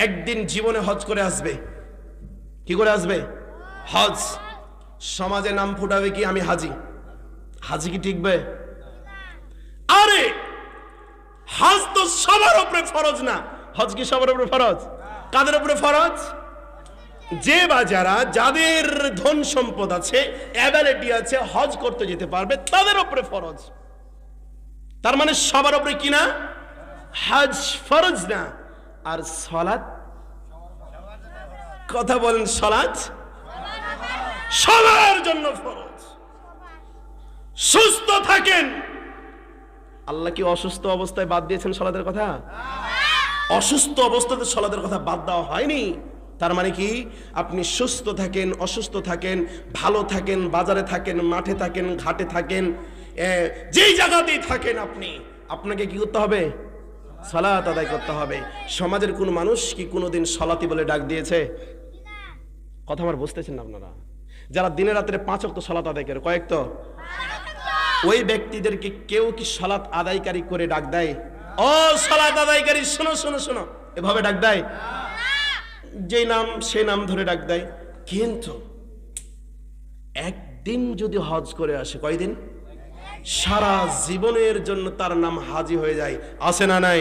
একদিন জীবনে হজ করে আসবে। কি করে আসবে? হজ। সমাজে নাম ফুটাবে কি আমি হাজি? হাজি কি টিকবে? আরে! হজ তো সবার উপরে ফরজ না। হজ কি সবার উপরে ফরজ? কাদের উপরে ফরজ? যে বা যারা, যাদের ধন সম্পদ আছে অ্যাবিলিটি আছে, হজ করতে যেতে পারবে, তাদের উপরে ফরজ। তার মানে সবার উপরে কি না? হজ ফরজ না। আর সলাৎ? কথা বলেন সলাৎ? সবার জন্য ফরজ। সুস্থ থাকেন। আল্লাহ কি অসুস্থ অবস্থায় বাদ দিয়েছেন সলাদের কথা? অসুস্থ অবস্থাতে সলাদের কথা বাদ দেওয়া হয়নি। তার মানে কি? আপনি সুস্থ থাকেন, অসুস্থ থাকেন, ভালো থাকেন, বাজারে থাকেন, মাঠে থাকেন, ঘাটে থাকেন যেই জায়গাতেই থাকেন আপনি, আপনাকে কি করতে হবে? সালাত আদায় করতে হবে। সমাজের কোন মানুষ কি কোনোদিন সলাতি বলে ডাক দিয়েছে? কথা আমার বুঝতেছেন না আপনারা? যারা দিনে রাত্রে পাঁচ অক্ত সলাত আদায় করে কয়েক তো ওই ব্যক্তিদেরকে কেউ কি সলাৎ আদায়কারী করে ডাক দেয়? ও সলাৎ আদায়কারী, শোনো শোনো শোনো। এভাবে ডাক দেয়? যে নাম সে নাম ধরে ডাক দেয়। কিন্তু একদিন যদি হজ করে আসে, কয়দিন? সারা জীবনের জন্য তার নাম হাজি হয়ে যায়। আছে না নাই?